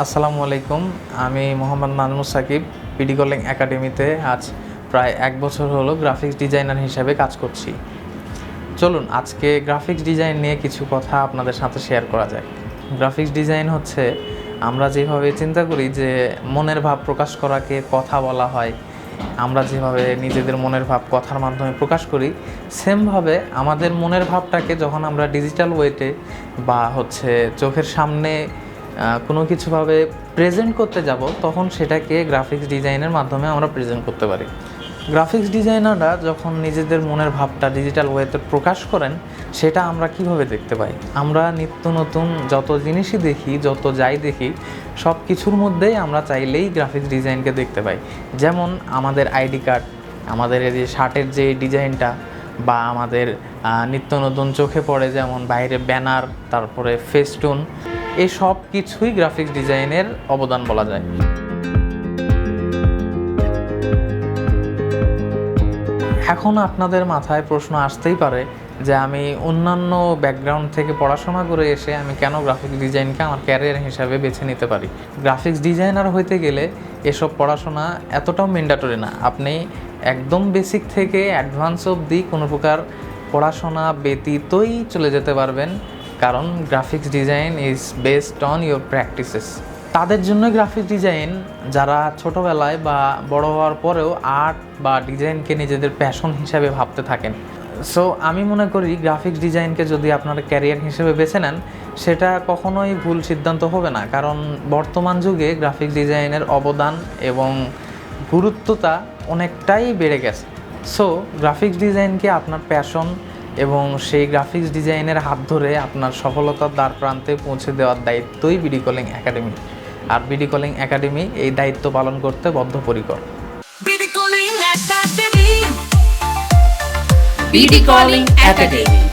আসসালামু আলাইকুম। আমি মোহাম্মদ নাজমুস সাকিব পিডি কলিং একাডেমিতে আজ প্রায় এক বছর হলো গ্রাফিক্স ডিজাইনার হিসেবে কাজ করছি। চলুন, আজকে গ্রাফিক্স ডিজাইন নিয়ে কিছু কথা আপনাদের সাথে শেয়ার করা যায় গ্রাফিক্স ডিজাইন হচ্ছে, আমরা যেভাবে চিন্তা করি যে মনের ভাব প্রকাশ করাকে কথা বলা হয়, আমরা যেভাবে নিজেদের মনের ভাব কথার মাধ্যমে প্রকাশ করি সেমভাবে আমাদের মনের ভাবটাকে যখন আমরা ডিজিটাল ওয়েতে বা হচ্ছে চোখের সামনে কোনো কিছুভাবে প্রেজেন্ট করতে যাব, তখন সেটাকে গ্রাফিক্স ডিজাইনের মাধ্যমে আমরা প্রেজেন্ট করতে পারি। গ্রাফিক্স ডিজাইনাররা যখন নিজেদের মনের ভাবটা ডিজিটাল ওয়েতে প্রকাশ করেন, সেটা আমরা কীভাবে দেখতে পাই? আমরা নিত্য নতুন যত জিনিসই দেখি, যত যাই দেখি সব কিছুর মধ্যেই আমরা চাইলেই গ্রাফিক্স ডিজাইনকে দেখতে পাই। যেমন আমাদের আইডি কার্ড, আমাদের এই যে শার্টের যে ডিজাইনটা বা আমাদের নিত্য নতুন চোখে পড়ে যেমন বাইরে ব্যানার, তারপরে ফেস্টুন এই সব কিছুই গ্রাফিক্স ডিজাইনের অবদান বলা যায়। এখন আপনাদের মাথায় প্রশ্ন আসতেই পারে যে আমি অন্যান্য ব্যাকগ্রাউন্ড থেকে পড়াশোনা করে এসে আমি কেন গ্রাফিক্স ডিজাইনকে আমার ক্যারিয়ার হিসাবে বেছে নিতে পারি? গ্রাফিক্স ডিজাইনার হইতে গেলে এসব পড়াশোনা এতটাও মেন্ডাটরি না। আপনি একদম বেসিক থেকে অ্যাডভান্স অবধি কোনো প্রকার পড়াশোনা ব্যতীতই চলে যেতে পারবেন। কারণ graphics design is based on your practices তাদের জন্য গ্রাফিক ডিজাইন যারা ছোটবেলায় বা বড় হওয়ার পরেও আর্ট বা ডিজাইনকে নিজেদের প্যাশন হিসাবে ভাবতে থাকেন। সো আমি মনে করি গ্রাফিক্স ডিজাইনকে যদি আপনারা ক্যারিয়ার হিসেবে বেছে নেন, সেটা কখনোই ভুল সিদ্ধান্ত হবে না। কারণ বর্তমান যুগে গ্রাফিক্স ডিজাইনের অবদান এবং গুরুত্বতা অনেকটাই বেড়ে গেছে। সো গ্রাফিক্স ডিজাইনকে আপনার প্যাশন এবং সেই গ্রাফিক্স ডিজাইনের হাত ধরে আপনার সফলতার দ্বার প্রান্তে পৌঁছে দেওয়ার দায়িত্বই বিডি কলিং একাডেমি আর বিডি কলিং একাডেমি এই দায়িত্ব পালন করতে বদ্ধপরিকর। BD calling academy.